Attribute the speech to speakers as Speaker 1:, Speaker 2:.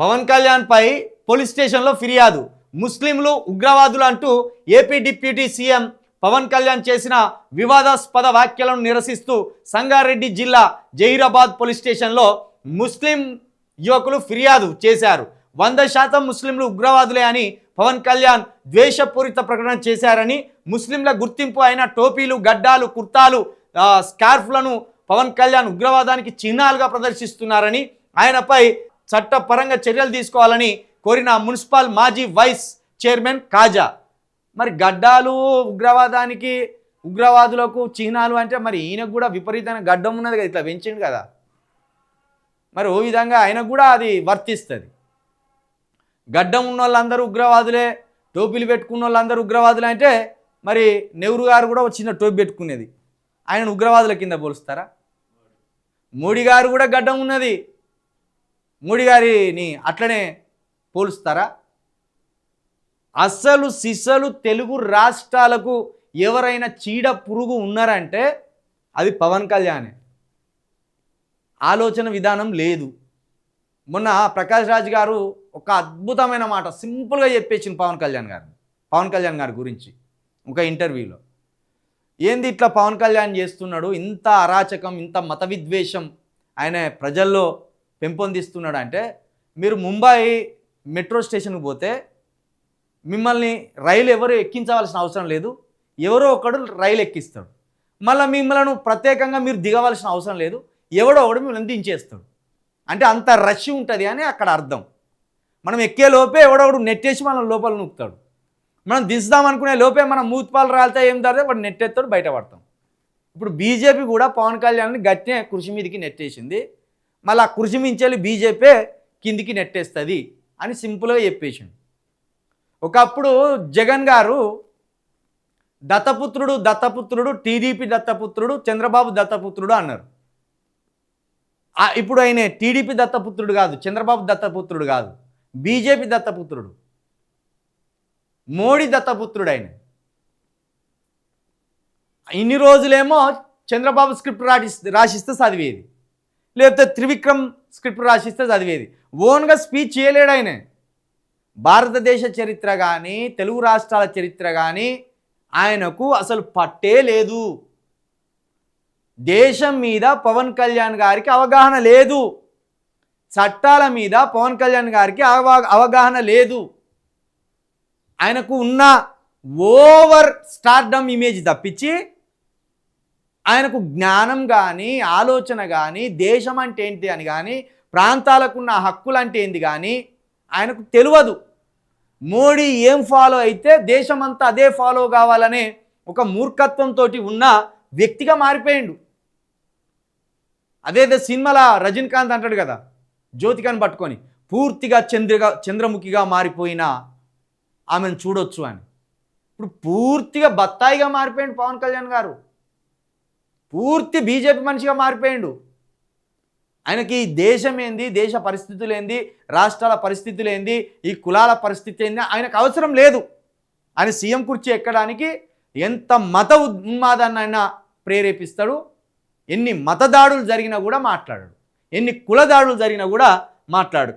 Speaker 1: పవన్ కళ్యాణ్ పై police స్టేషన్లో ఫిర్యాదు. ముస్లింలు ఉగ్రవాదులు అంటూ AP deputy CM Pavan Kalyan చేసిన వివాదాస్పద వ్యాఖ్యలను నిరసిస్తూ సంగారెడ్డి జిల్లా జహీరాబాద్ పోలీస్ స్టేషన్లో ముస్లిం యువకులు ఫిర్యాదు చేశారు. వంద శాతం ముస్లింలు ఉగ్రవాదులే అని పవన్ కళ్యాణ్ ద్వేషపూరిత ప్రకటన చేశారని ముస్లింల గుర్తింపు అయిన టోపీలు గడ్డాలు కుర్తాలు స్కార్ఫ్లను పవన్ కళ్యాణ్ ఉగ్రవాదానికి చిహ్నాలుగా ప్రదర్శిస్తున్నారని ఆయనపై చట్టపరంగా చర్యలు తీసుకోవాలని కోరిన మున్సిపల్ మాజీ వైస్ చైర్మన్ కాజా. మరి గడ్డాలు ఉగ్రవాదానికి ఉగ్రవాదులకు చిహ్నాలు అంటే మరి ఈయనకు కూడా విపరీతమైన గడ్డం ఉన్నది కదా ఇట్లా పెంచిండు కదా. మరి ఓ విధంగా ఆయనకు కూడా అది వర్తిస్తుంది. గడ్డం ఉన్న వాళ్ళందరూ ఉగ్రవాదులే టోపీలు పెట్టుకున్న వాళ్ళందరూ ఉగ్రవాదులే అంటే మరి నెహ్రూ గారు కూడా ఒక చిన్న టోపీ పెట్టుకునేది. ఆయన ఉగ్రవాదుల కింద పోలుస్తారా? మోడీ గారు కూడా గడ్డం ఉన్నది. మోడీ గారిని అట్లనే పోలుస్తారా? అసలు సిసలు తెలుగు రాష్ట్రాలకు ఎవరైనా చీడ పురుగు ఉన్నారంటే అది పవన్ కళ్యాణే. ఆలోచన విధానం లేదు. మొన్న ప్రకాష్ రాజ్ గారు ఒక అద్భుతమైన మాట సింపుల్గా చెప్పేసింది పవన్ కళ్యాణ్ గారు. పవన్ కళ్యాణ్ గారి గురించి ఒక ఇంటర్వ్యూలో. ఏంది ఇట్లా పవన్ కళ్యాణ్ చేస్తున్నాడు? ఇంత అరాచకం ఇంత మత విద్వేషం ఆయన ప్రజల్లో పెంపొందిస్తున్నాడు అంటే మీరు ముంబై మెట్రో స్టేషన్కి పోతే మిమ్మల్ని రైలు ఎవరు ఎక్కించవలసిన అవసరం లేదు. ఎవరో ఒకడు రైలు ఎక్కిస్తాడు. మళ్ళీ మిమ్మల్ని ప్రత్యేకంగా మీరు దిగవలసిన అవసరం లేదు. ఎవడో ఒకడు మిమ్మల్ని దించేస్తాడు. అంటే అంత రష్ ఉంటుంది అని అక్కడ అర్థం. మనం ఎక్కే లోపే ఎవడొకడు నెట్టేసి మనం లోపల నూపుతాడు మనం దించుదాం అనుకునే లోపే మనం మూత్పాలు రాలితే ఏం దారితే వాడు నెట్టేస్తాడు బయటపడతాం ఇప్పుడు బీజేపీ కూడా పవన్ కళ్యాణ్ని గట్టినే కృషి మీదకి నెట్టేసింది. మళ్ళీ ఆ కృషి మించాలి బీజేపీ కిందికి నెట్టేస్తుంది అని సింపుల్గా చెప్పేసిండు. ఒకప్పుడు జగన్ గారు దత్తపుత్రుడు దత్తపుత్రుడు టీడీపీ దత్తపుత్రుడు చంద్రబాబు దత్తపుత్రుడు అన్నారు. ఇప్పుడు ఆయన టీడీపీ దత్తపుత్రుడు కాదు చంద్రబాబు దత్తపుత్రుడు కాదు బీజేపీ దత్తపుత్రుడు. మోడీ దత్తపుత్రుడు ఆయన. ఇన్ని రోజులేమో చంద్రబాబు స్క్రిప్ట్ రాసి రాసిస్తే చదివేది. లేకపోతే త్రివిక్రమ్ స్క్రిప్ట్ రాసిస్తే చదివేది. ఓన్గా స్పీచ్ చేయలేడు ఆయన. భారతదేశ చరిత్ర కానీ తెలుగు రాష్ట్రాల చరిత్ర కానీ ఆయనకు అసలు పట్టే లేదు. దేశం మీద పవన్ కళ్యాణ్ గారికి అవగాహన లేదు. చట్టాల మీద పవన్ కళ్యాణ్ గారికి అవగా అవగాహన లేదు. ఆయనకు ఉన్న ఓవర్ స్టార్డమ్ ఇమేజ్ తప్పించి ఆయనకు జ్ఞానం కానీ ఆలోచన కానీ దేశం అంటే ఏంటి అని కానీ ప్రాంతాలకున్న హక్కులు అంటే ఏంది కానీ ఆయనకు తెలియదు. మోడీ ఏం ఫాలో అయితే దేశమంతా అదే ఫాలో కావాలనే ఒక మూర్ఖత్వంతో ఉన్న వ్యక్తిగా మారిపోయిండు. అదేదో సినిమాల రజనీకాంత్ అంటాడు కదా జ్యోతికాని పట్టుకొని పూర్తిగా చంద్రగా చంద్రముఖిగా మారిపోయిన ఆమెను చూడొచ్చు అని. ఇప్పుడు పూర్తిగా బత్తాయిగా మారిపోయింది పవన్ కళ్యాణ్ గారు. పూర్తి బీజేపీ మనిషిగా మారిపోయాడు. ఆయనకి ఈ దేశం ఏంది దేశ పరిస్థితులు ఏంది రాష్ట్రాల పరిస్థితులు ఏంది ఈ కులాల పరిస్థితి ఏంది ఆయనకు అవసరం లేదు. ఆయన సీఎం కుర్చీ ఎక్కడానికి ఎంత మత ఉన్మాదాన్ని అయినా ప్రేరేపిస్తాడు ఎన్ని మతదాడులు జరిగినా కూడా మాట్లాడాడు ఎన్ని కుల దాడులు జరిగినా కూడా మాట్లాడు.